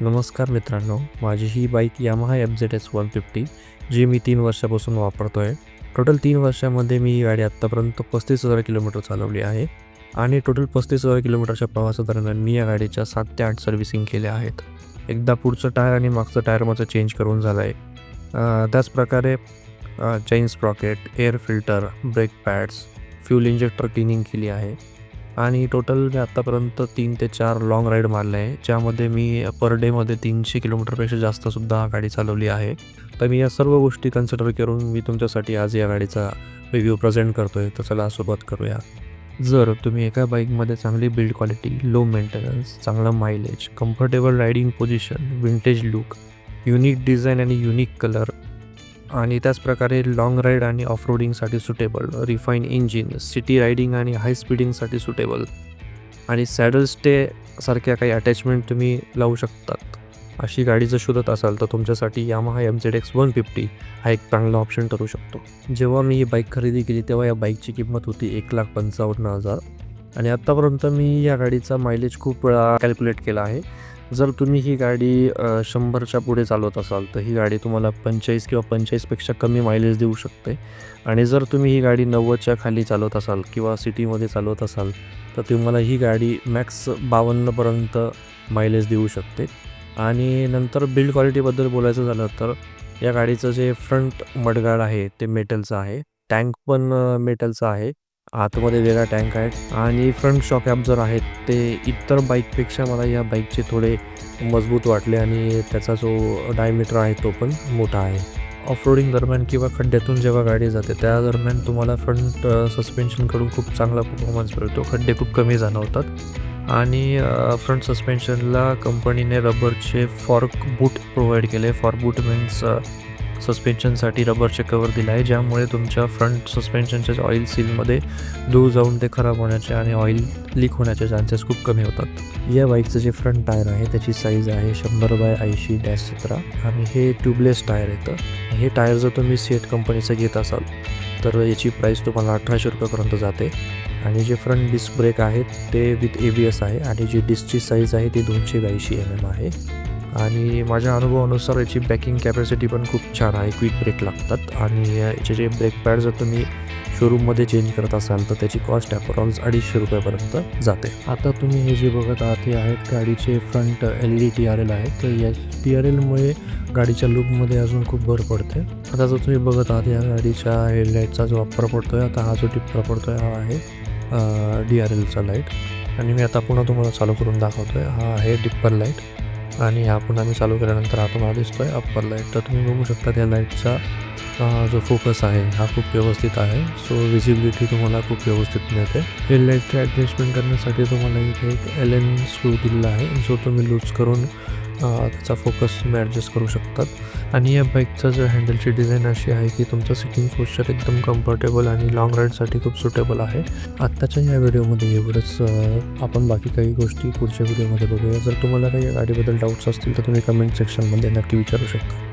नमस्कार मित्रांनो माझी ही bike Yamaha F Z S one fifty जी मी तीन वर्षापासून वापरतो आहे टोटल तीन वर्षामध्ये मी गाडी आत्तापर्यंत पस्तीस हजार किलोमीटर चालवली आहे आणि टोटल पस्तीस हजार किलोमीटरच्या प्रवासादरम्यान मी या गाडीच्या सात ते आठ सर्व्हिसिंग केल्या आहेत. एकदा पुढचं टायर आणि मागचं टायर माझं चेंज करून झालं आहे त्याचप्रकारे chain sprocket air filter brake pads fuel injector cleaning केली आहे. आणि टोटल मी आत्तापर्यंत तीन ते चार लाँग राईड मारले आहे. ज्यामध्ये मी पर डेमध्ये तीनशे किलोमीटरपेक्षा जास्तसुद्धा गाडी चालवली आहे. तर मी या सर्व गोष्टी कन्सिडर करून मी तुमच्यासाठी आज या गाडीचा रिव्ह्यू प्रेझेंट करतो आहे तर चला सुरुवात करूया. जर तुम्ही एका बाईकमध्ये चांगली बिल्ड क्वालिटी लो मेंटेनन्स चांगलं mileage comfortable riding position vintage look unique design आणि युनिक कलर आणि त्याचप्रकारे लाँग राईड आणि off रोडिंगसाठी suitable refine engine city riding आणि हाय स्पीडिंगसाठी सुटेबल आणि सॅडल स्टे सारख्या काही अटॅचमेंट तुम्ही लावू शकतात. अशी गाडी जर शोधत असाल तर तुमच्यासाठी Yamaha M Z X one fifty हा एक चांगला ऑप्शन ठरू शकतो. जेव्हा मी ही बाईक खरेदी केली तेव्हा या बाईकची किंमत होती एक लाख पंचावन्न हजार. आणि आत्तापर्यंत मी या गाडीचा मायलेज खूप वेळा कॅल्क्युलेट केला आहे. जर तुम्ही ही गाडी शंभरच्या पुढे चालवत असाल तर ही गाडी तुम्हाला पंचेचाळीस किंवा पंचेचाळीसपेक्षा कमी मायलेज देऊ शकते. आणि जर तुम्ही ही गाडी नव्वदच्या खाली चालवत असाल किंवा सिटीमध्ये चालवत असाल तर तुम्हाला ही गाडी मॅक्स बावन्नपर्यंत मायलेज देऊ शकते. आणि नंतर बिल्ड क्वालिटीबद्दल बोलायचं झालं तर या गाडीचं जे फ्रंट मडगाड आहे ते मेटलचं आहे. टँक पण मेटलचं आहे. आतमध्ये वेगळा टँक आहे. आणि फ्रंट शॉक ॲप जर आहेत ते इतर बाईकपेक्षा मला या बाईकचे थोडे मजबूत वाटले आणि त्याचा जो डायमीटर आहे तो पण मोठा आहे. ऑफ रोडिंग दरम्यान किंवा खड्ड्यातून जेव्हा गाडी जाते त्या दरम्यान तुम्हाला फ्रंट सस्पेन्शनकडून खूप चांगला परफॉर्मन्स मिळतो. खड्डे खूप कमी जाणवतात. आणि फ्रंट सस्पेन्शनला कंपनीने रबरचे फॉर्क बूट प्रोव्हाइड केले. फॉर बूट मीन्स सस्पेन्शनसाठी रबरचे कवर दिलं आहे ज्यामुळे तुमच्या फ्रंट सस्पेन्शनच्या ऑइल सीलमध्ये दूर जाऊन ते खराब होण्याचे आणि ऑइल लीक होण्याचे चान्सेस खूप कमी होतात. या बाईकचं जे फ्रंट टायर आहे त्याची साईज आहे शंभर बाय ऐंशी डॅश सतरा आणि हे ट्यूबलेस टायर येतं हे टायर जर तुम्ही सेट कंपनीचं घेत असाल तर याची प्राईस तुम्हाला अठराशे रुपयापर्यंत जाते. आणि जे फ्रंट डिस्क ब्रेक आहेत ते विथ ए बी एस आहे आणि जी डिस्कची साईज आहे ती दोनशे ब्याऐंशी एम एम आहे. आणि माझ्या अनुभवानुसार याची बॅकिंग कॅपॅसिटी पण खूप छान आहे क्विक ब्रेक लागतात. आणि याचे जे ब्रेक पॅड जर तुम्ही शोरूममध्ये चेंज करत असाल तर त्याची कॉस्ट अप्रॉक्स अडीचशे रुपयापर्यंत जाते. आता तुम्ही हे जे बघत आहात हे आहेत गाडीचे front L E D T R L आहे. तर या टी आर एलमुळे गाडीच्या लुकमध्ये अजून खूप भर पडते. आता जर तुम्ही बघत आहात या गाडीच्या हेडलाईटचा जो वापर पडतो आहे आता हा जो टिप्पर पडतो आहे हा आहे डी आर एलचा लाइट आणि मी आता पुन्हा तुम्हाला चालू करून दाखवतो आहे हा आहे डिप्पर लाइट आणि हा पुन्हा मी चालू केल्यानंतर हा तुम्हाला दिसतो आहे अप्पर लाइट तर तुम्ही बघू शकता त्या लाईटचा जो फोकस आहे हा खूप व्यवस्थित आहे. सो विजिबिलिटी तुम्हाला खूप व्यवस्थित मिळते. हेडलाईटचे ॲडजस्टमेंट करण्यासाठी तुम्हाला इथे एक एल एन स्क्रू दिलेला आहे. जो तुम्ही लूज करून त्याचा फोकस तुम्ही ॲडजस्ट करू शकतात. आणि या बाईकचं जर हँडलची डिझाईन अशी आहे की तुमचं सिटिंग पोस्चर एकदम कम्फर्टेबल आणि लाँग राईडसाठी खूप सुटेबल आहे. आत्ताच्या या व्हिडिओमध्ये एवढंच आपण बाकी काही गोष्टी पुढच्या व्हिडिओमध्ये बघूया. जर तुम्हाला काही गाडीबद्दल डाऊट्स असतील तर तुम्ही कमेंट सेक्शनमध्ये नक्की विचारू शकता.